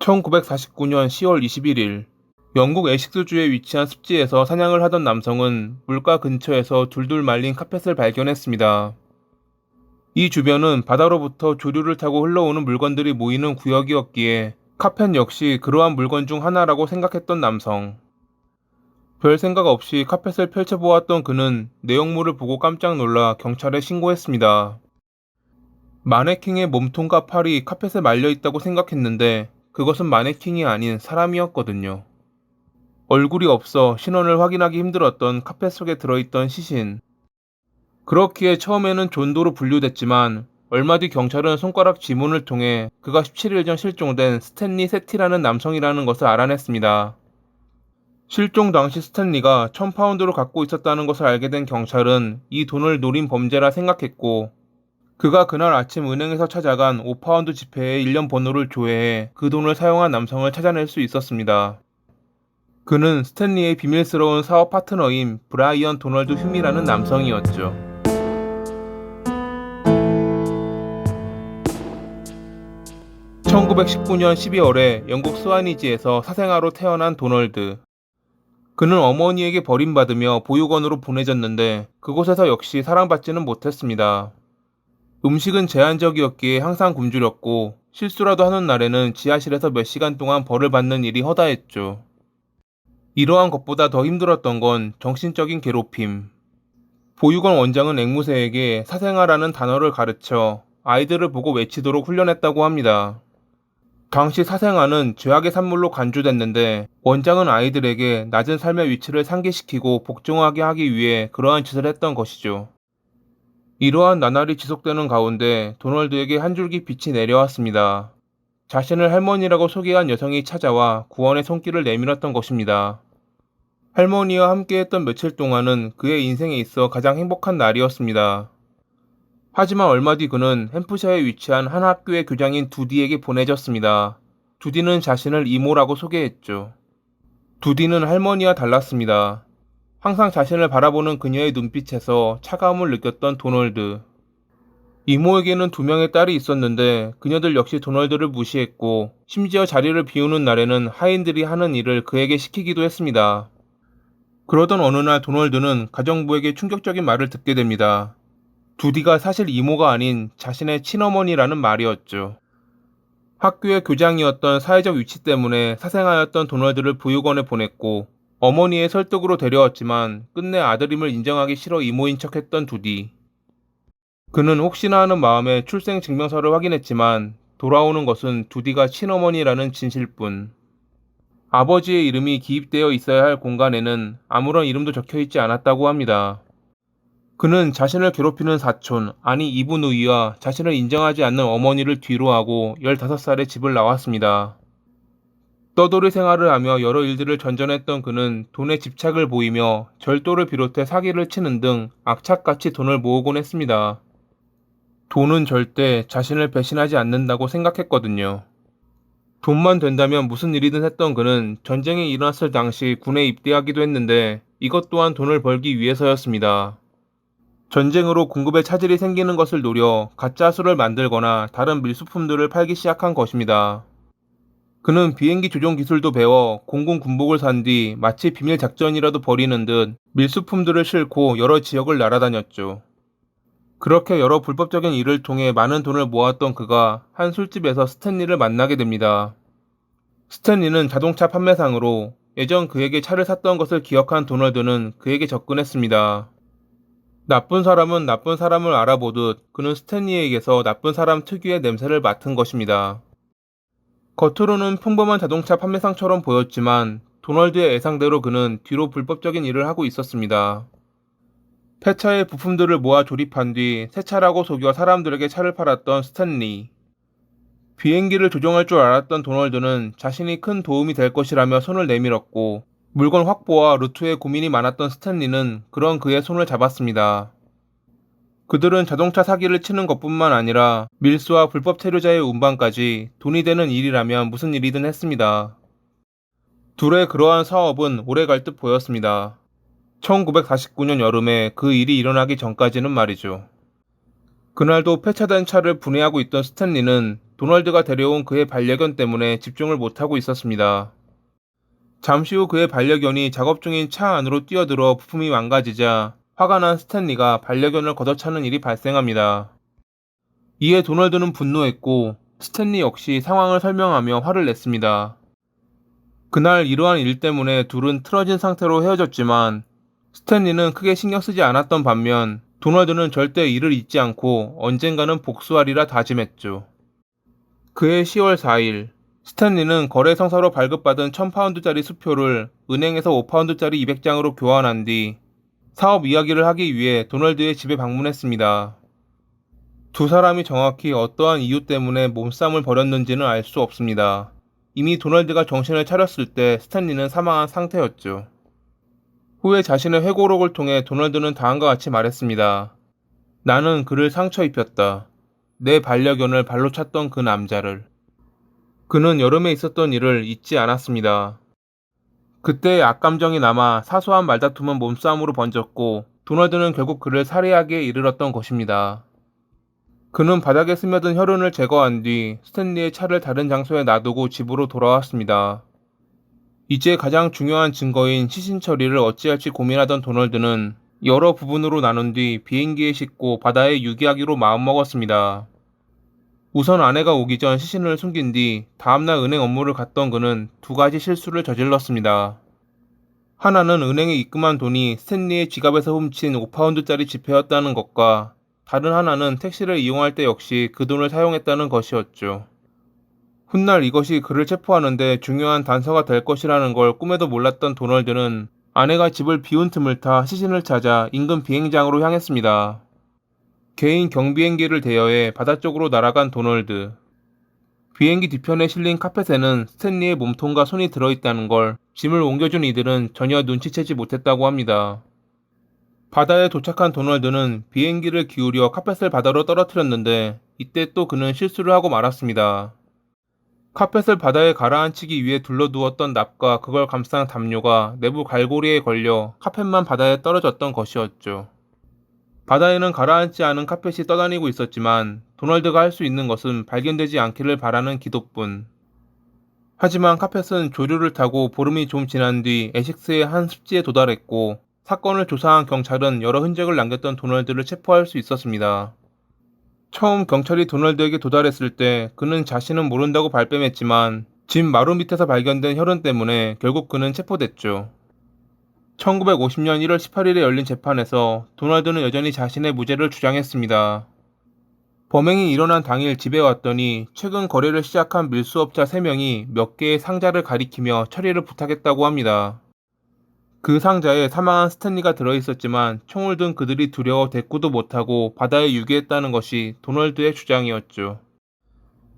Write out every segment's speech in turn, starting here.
1949년 10월 21일 영국 에식스주에 위치한 습지에서 사냥을 하던 남성은 물가 근처에서 둘둘 말린 카펫을 발견했습니다. 이 주변은 바다로부터 조류를 타고 흘러오는 물건들이 모이는 구역이었기에 카펫 역시 그러한 물건 중 하나라고 생각했던 남성. 별 생각 없이 카펫을 펼쳐보았던 그는 내용물을 보고 깜짝 놀라 경찰에 신고했습니다. 마네킹의 몸통과 팔이 카펫에 말려 있다고 생각했는데 그것은 마네킹이 아닌 사람이었거든요. 얼굴이 없어 신원을 확인하기 힘들었던 카펫 속에 들어있던 시신. 그렇기에 처음에는 존도로 분류됐지만 얼마 뒤 경찰은 손가락 지문을 통해 그가 17일 전 실종된 스탠리 세티라는 남성이라는 것을 알아냈습니다. 실종 당시 스탠리가 1000파운드를 갖고 있었다는 것을 알게 된 경찰은 이 돈을 노린 범죄라 생각했고 그가 그날 아침 은행에서 찾아간 5파운드 지폐의 1년 번호를 조회해 그 돈을 사용한 남성을 찾아낼 수 있었습니다. 그는 스탠리의 비밀스러운 사업 파트너인 브라이언 도널드 휴미라는 남성이었죠. (1919년 12월에) 영국 스와니지에서 사생아로 태어난 도널드 그는 어머니에게 버림받으며 보육원으로 보내졌는데 그곳에서 역시 사랑받지는 못했습니다. 음식은 제한적이었기에 항상 굶주렸고 실수라도 하는 날에는 지하실에서 몇 시간 동안 벌을 받는 일이 허다했죠. 이러한 것보다 더 힘들었던 건 정신적인 괴롭힘. 보육원 원장은 앵무새에게 사생아라는 단어를 가르쳐 아이들을 보고 외치도록 훈련했다고 합니다. 당시 사생아는 죄악의 산물로 간주됐는데 원장은 아이들에게 낮은 삶의 위치를 상기시키고 복종하게 하기 위해 그러한 짓을 했던 것이죠. 이러한 나날이 지속되는 가운데 도널드에게 한 줄기 빛이 내려왔습니다. 자신을 할머니라고 소개한 여성이 찾아와 구원의 손길을 내밀었던 것입니다. 할머니와 함께했던 며칠 동안은 그의 인생에 있어 가장 행복한 날이었습니다. 하지만 얼마 뒤 그는 햄프샤에 위치한 한 학교의 교장인 두디에게 보내졌습니다. 두디는 자신을 이모라고 소개했죠. 두디는 할머니와 달랐습니다. 항상 자신을 바라보는 그녀의 눈빛에서 차가움을 느꼈던 도널드. 이모에게는 두 명의 딸이 있었는데 그녀들 역시 도널드를 무시했고 심지어 자리를 비우는 날에는 하인들이 하는 일을 그에게 시키기도 했습니다. 그러던 어느 날 도널드는 가정부에게 충격적인 말을 듣게 됩니다. 두디가 사실 이모가 아닌 자신의 친어머니라는 말이었죠. 학교의 교장이었던 사회적 위치 때문에 사생하였던 도널드를 보육원에 보냈고 어머니의 설득으로 데려왔지만 끝내 아들임을 인정하기 싫어 이모인 척했던 두디. 그는 혹시나 하는 마음에 출생 증명서를 확인했지만 돌아오는 것은 두디가 친어머니라는 진실뿐. 아버지의 이름이 기입되어 있어야 할 공간에는 아무런 이름도 적혀 있지 않았다고 합니다. 그는 자신을 괴롭히는 사촌, 아니 이브누이와 자신을 인정하지 않는 어머니를 뒤로하고 15살에 집을 나왔습니다. 떠돌이 생활을 하며 여러 일들을 전전했던 그는 돈에 집착을 보이며 절도를 비롯해 사기를 치는 등 악착같이 돈을 모으곤 했습니다. 돈은 절대 자신을 배신하지 않는다고 생각했거든요. 돈만 된다면 무슨 일이든 했던 그는 전쟁이 일어났을 당시 군에 입대하기도 했는데 이것 또한 돈을 벌기 위해서였습니다. 전쟁으로 공급에 차질이 생기는 것을 노려 가짜 술을 만들거나 다른 밀수품들을 팔기 시작한 것입니다. 그는 비행기 조종 기술도 배워 공군 군복을 산 뒤 마치 비밀 작전이라도 벌이는 듯 밀수품들을 싣고 여러 지역을 날아다녔죠. 그렇게 여러 불법적인 일을 통해 많은 돈을 모았던 그가 한 술집에서 스탠리를 만나게 됩니다. 스탠리는 자동차 판매상으로 예전 그에게 차를 샀던 것을 기억한 도널드는 그에게 접근했습니다. 나쁜 사람은 나쁜 사람을 알아보듯 그는 스탠리에게서 나쁜 사람 특유의 냄새를 맡은 것입니다. 겉으로는 평범한 자동차 판매상처럼 보였지만 도널드의 예상대로 그는 뒤로 불법적인 일을 하고 있었습니다. 폐차의 부품들을 모아 조립한 뒤 새 차라고 속여 사람들에게 차를 팔았던 스탠리. 비행기를 조종할 줄 알았던 도널드는 자신이 큰 도움이 될 것이라며 손을 내밀었고 물건 확보와 루트에 고민이 많았던 스탠리는 그런 그의 손을 잡았습니다. 그들은 자동차 사기를 치는 것뿐만 아니라 밀수와 불법 체류자의 운반까지 돈이 되는 일이라면 무슨 일이든 했습니다. 둘의 그러한 사업은 오래 갈 듯 보였습니다. 1949년 여름에 그 일이 일어나기 전까지는 말이죠. 그날도 폐차된 차를 분해하고 있던 스탠리는 도널드가 데려온 그의 반려견 때문에 집중을 못하고 있었습니다. 잠시 후 그의 반려견이 작업 중인 차 안으로 뛰어들어 부품이 망가지자 화가 난 스탠리가 반려견을 걷어차는 일이 발생합니다. 이에 도널드는 분노했고 스탠리 역시 상황을 설명하며 화를 냈습니다. 그날 이러한 일 때문에 둘은 틀어진 상태로 헤어졌지만 스탠리는 크게 신경 쓰지 않았던 반면 도널드는 절대 이를 잊지 않고 언젠가는 복수하리라 다짐했죠. 그해 10월 4일 스탠리는 거래 성사로 발급받은 1000파운드짜리 수표를 은행에서 5파운드짜리 200장으로 교환한 뒤 사업 이야기를 하기 위해 도널드의 집에 방문했습니다. 두 사람이 정확히 어떠한 이유 때문에 몸싸움을 벌였는지는 알 수 없습니다. 이미 도널드가 정신을 차렸을 때 스탠리는 사망한 상태였죠. 후에 자신의 회고록을 통해 도널드는 다음과 같이 말했습니다. 나는 그를 상처 입혔다. 내 반려견을 발로 찼던 그 남자를. 그는 여름에 있었던 일을 잊지 않았습니다. 그때의 악감정이 남아 사소한 말다툼은 몸싸움으로 번졌고 도널드는 결국 그를 살해하기에 이르렀던 것입니다. 그는 바닥에 스며든 혈흔을 제거한 뒤 스탠리의 차를 다른 장소에 놔두고 집으로 돌아왔습니다. 이제 가장 중요한 증거인 시신 처리를 어찌할지 고민하던 도널드는 여러 부분으로 나눈 뒤 비행기에 싣고 바다에 유기하기로 마음먹었습니다. 우선 아내가 오기 전 시신을 숨긴 뒤 다음날 은행 업무를 갔던 그는 두 가지 실수를 저질렀습니다. 하나는 은행에 입금한 돈이 스탠리의 지갑에서 훔친 5파운드짜리 지폐였다는 것과 다른 하나는 택시를 이용할 때 역시 그 돈을 사용했다는 것이었죠. 훗날 이것이 그를 체포하는데 중요한 단서가 될 것이라는 걸 꿈에도 몰랐던 도널드는 아내가 집을 비운 틈을 타 시신을 찾아 인근 비행장으로 향했습니다. 개인 경비행기를 대여해 바다 쪽으로 날아간 도널드. 비행기 뒤편에 실린 카펫에는 스탠리의 몸통과 손이 들어있다는 걸 짐을 옮겨준 이들은 전혀 눈치채지 못했다고 합니다. 바다에 도착한 도널드는 비행기를 기울여 카펫을 바다로 떨어뜨렸는데 이때 또 그는 실수를 하고 말았습니다. 카펫을 바다에 가라앉히기 위해 둘러두었던 납과 그걸 감싼 담요가 내부 갈고리에 걸려 카펫만 바다에 떨어졌던 것이었죠. 바다에는 가라앉지 않은 카펫이 떠다니고 있었지만 도널드가 할 수 있는 것은 발견되지 않기를 바라는 기도뿐. 하지만 카펫은 조류를 타고 보름이 좀 지난 뒤 에식스의 한 습지에 도달했고 사건을 조사한 경찰은 여러 흔적을 남겼던 도널드를 체포할 수 있었습니다. 처음 경찰이 도널드에게 도달했을 때 그는 자신은 모른다고 발뺌했지만 집 마루 밑에서 발견된 혈흔 때문에 결국 그는 체포됐죠. 1950년 1월 18일에 열린 재판에서 도널드는 여전히 자신의 무죄를 주장했습니다. 범행이 일어난 당일 집에 왔더니 최근 거래를 시작한 밀수업자 3명이 몇 개의 상자를 가리키며 처리를 부탁했다고 합니다. 그 상자에 사망한 스탠리가 들어있었지만 총을 든 그들이 두려워 대꾸도 못하고 바다에 유기했다는 것이 도널드의 주장이었죠.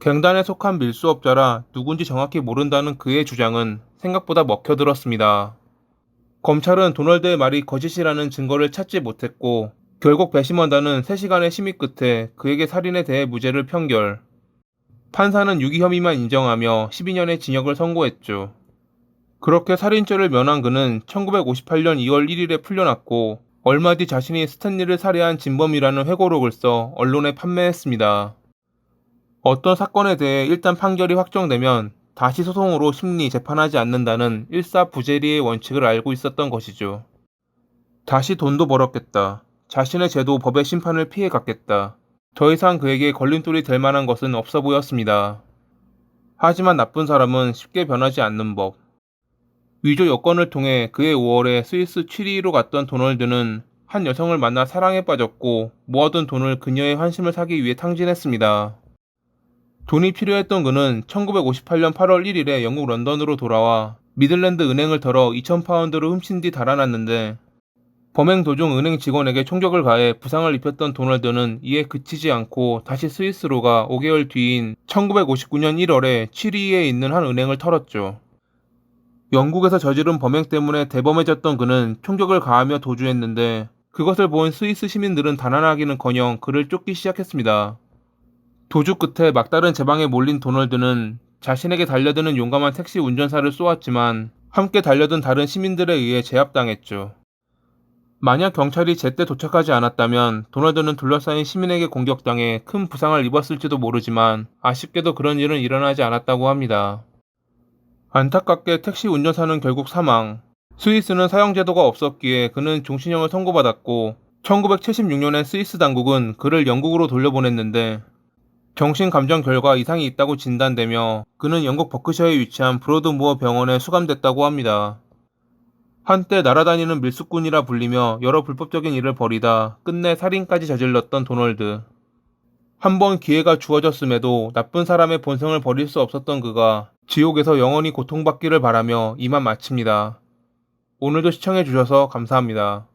갱단에 속한 밀수업자라 누군지 정확히 모른다는 그의 주장은 생각보다 먹혀들었습니다. 검찰은 도널드의 말이 거짓이라는 증거를 찾지 못했고 결국 배심원단은 3시간의 심의 끝에 그에게 살인에 대해 무죄를 편결. 판사는 유기 혐의만 인정하며 12년의 징역을 선고했죠. 그렇게 살인죄를 면한 그는 1958년 2월 1일에 풀려났고 얼마 뒤 자신이 스탠리를 살해한 진범이라는 회고록을 써 언론에 판매했습니다. 어떤 사건에 대해 일단 판결이 확정되면 다시 소송으로 심리 재판하지 않는다는 일사부재리의 원칙을 알고 있었던 것이죠. 다시 돈도 벌었겠다. 자신의 죄도 법의 심판을 피해 갔겠다. 더 이상 그에게 걸림돌이 될 만한 것은 없어 보였습니다. 하지만 나쁜 사람은 쉽게 변하지 않는 법. 위조 여권을 통해 그해 5월에 스위스 취리로 갔던 도널드는 한 여성을 만나 사랑에 빠졌고 모아둔 돈을 그녀의 환심을 사기 위해 탕진했습니다. 돈이 필요했던 그는 1958년 8월 1일에 영국 런던으로 돌아와 미들랜드 은행을 털어 2,000파운드를 훔친 뒤 달아났는데 범행 도중 은행 직원에게 총격을 가해 부상을 입혔던 도널드는 이에 그치지 않고 다시 스위스로 가 5개월 뒤인 1959년 1월에 취리에 있는 한 은행을 털었죠. 영국에서 저지른 범행 때문에 대범해졌던 그는 총격을 가하며 도주했는데 그것을 본 스위스 시민들은 단안하기는커녕 그를 쫓기 시작했습니다. 도주 끝에 막다른 제방에 몰린 도널드는 자신에게 달려드는 용감한 택시 운전사를 쏘았지만 함께 달려든 다른 시민들에 의해 제압당했죠. 만약 경찰이 제때 도착하지 않았다면 도널드는 둘러싸인 시민에게 공격당해 큰 부상을 입었을지도 모르지만 아쉽게도 그런 일은 일어나지 않았다고 합니다. 안타깝게 택시 운전사는 결국 사망. 스위스는 사형제도가 없었기에 그는 종신형을 선고받았고 1976년에 스위스 당국은 그를 영국으로 돌려보냈는데 정신감정 결과 이상이 있다고 진단되며 그는 영국 버크셔에 위치한 브로드무어 병원에 수감됐다고 합니다. 한때 날아다니는 밀수꾼이라 불리며 여러 불법적인 일을 벌이다 끝내 살인까지 저질렀던 도널드. 한 번 기회가 주어졌음에도 나쁜 사람의 본성을 버릴 수 없었던 그가 지옥에서 영원히 고통받기를 바라며 이만 마칩니다. 오늘도 시청해주셔서 감사합니다.